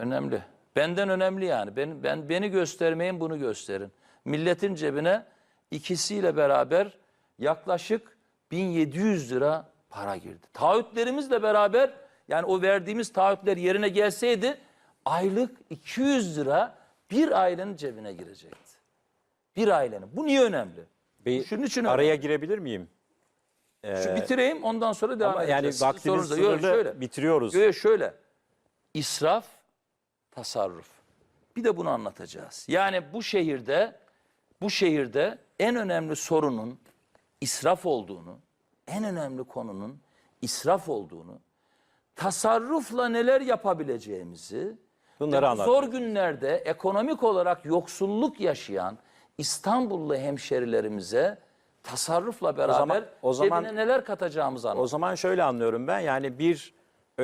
Önemli. Benden önemli yani. Ben, ben beni göstermeyin bunu gösterin. Milletin cebine ikisiyle beraber yaklaşık 1700 lira para girdi. Taahhütlerimizle beraber yani o verdiğimiz taahhütler yerine gelseydi aylık 200 lira bir ailenin cebine girecekti. Bir ailenin. Bu niye önemli? Bir Şunun için araya girebilir miyim? Şu bitireyim ondan sonra devam Ama yani edeceğiz. Sizin vaktimiz sorunuza. Yok, sınırlı şöyle. bitiriyoruz. Yok, şöyle. İsraf, tasarruf. Bir de bunu anlatacağız. Yani bu şehirde bu şehirde en önemli sorunun israf olduğunu, en önemli konunun israf olduğunu, tasarrufla neler yapabileceğimizi Bunları anlatacağız. zor günlerde ekonomik olarak yoksulluk yaşayan İstanbullu hemşerilerimize tasarrufla beraber zaman- o zaman- cebine neler katacağımızı O anlatacağız. zaman şöyle anlıyorum ben yani bir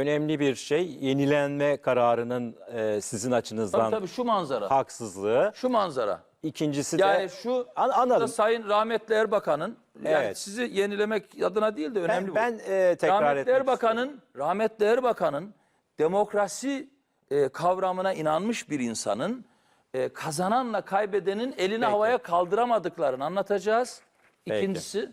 önemli bir şey yenilenme kararının e, sizin açınızdan Tabii tabii şu manzara. haksızlığı. Şu manzara. İkincisi de Yani şu An- anladım. da Sayın rahmetli Erbakan'ın yani Evet. sizi yenilemek adına değil de önemli ben, bu. ben e, tekrar rahmetli etmek Erbakan'ın rahmetli Erbakan'ın demokrasi e, kavramına inanmış bir insanın e, kazananla kaybedenin elini havaya kaldıramadıklarını anlatacağız. Peki. İkincisi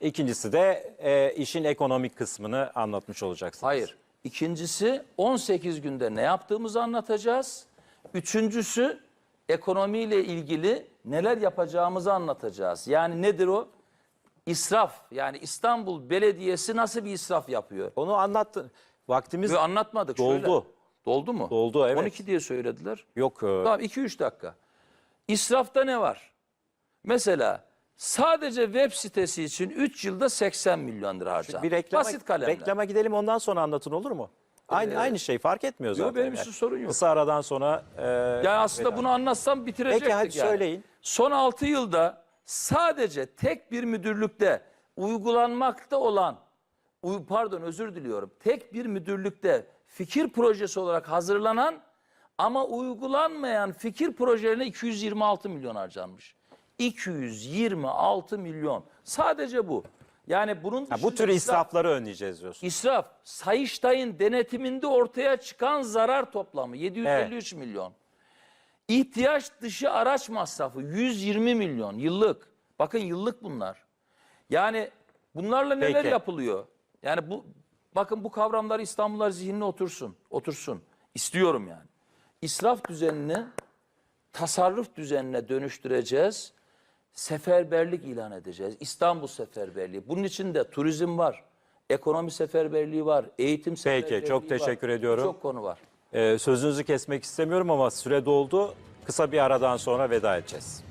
İkincisi de e, işin ekonomik kısmını anlatmış olacaksınız. hayır. İkincisi 18 günde ne yaptığımızı anlatacağız. Üçüncüsü ekonomiyle ilgili neler yapacağımızı anlatacağız. Yani nedir o? İsraf. Yani İstanbul Belediyesi nasıl bir israf yapıyor? Onu anlattın. Vaktimiz Ve anlatmadık. Doldu. Şöyle. Doldu mu? Doldu, evet. 12 diye söylediler. yok. e, Tamam 2-3 dakika. İsrafta ne var? Mesela sadece web sitesi için 3 yılda 80 milyon lira harcandı. bir reklama, Basit kalemler. reklama gidelim ondan sonra anlatın olur mu? Aynı aynı şey fark etmiyor zaten. benim için sorun yok. Kısa aradan sonra e, Yani aslında bunu anlatsam bitirecektik Peki, hadi yani. söyleyin. Son 6 yılda sadece tek bir müdürlükte uygulanmakta olan, pardon özür diliyorum, tek bir müdürlükte fikir projesi olarak hazırlanan ama uygulanmayan fikir projelerine 226 milyon harcanmış. 226 milyon. Sadece bu. Yani bunun Ha, bu tür israfları önleyeceğiz diyorsun. İsraf, Sayıştay'ın denetiminde ortaya çıkan zarar toplamı 753 milyon. İhtiyaç dışı araç masrafı 120 milyon yıllık. Bakın yıllık bunlar. Yani bunlarla neler Peki. yapılıyor? Yani bu bakın bu kavramlar İstanbullular zihnine otursun. Otursun. İstiyorum yani. İsraf düzenini tasarruf düzenine dönüştüreceğiz. Seferberlik ilan edeceğiz. İstanbul seferberliği. Bunun içinde turizm var. Ekonomi seferberliği var. Eğitim seferberliği var. çok teşekkür ediyorum. Çok konu var. E, sözünüzü kesmek istemiyorum ama süre doldu. Kısa bir aradan sonra veda edeceğiz.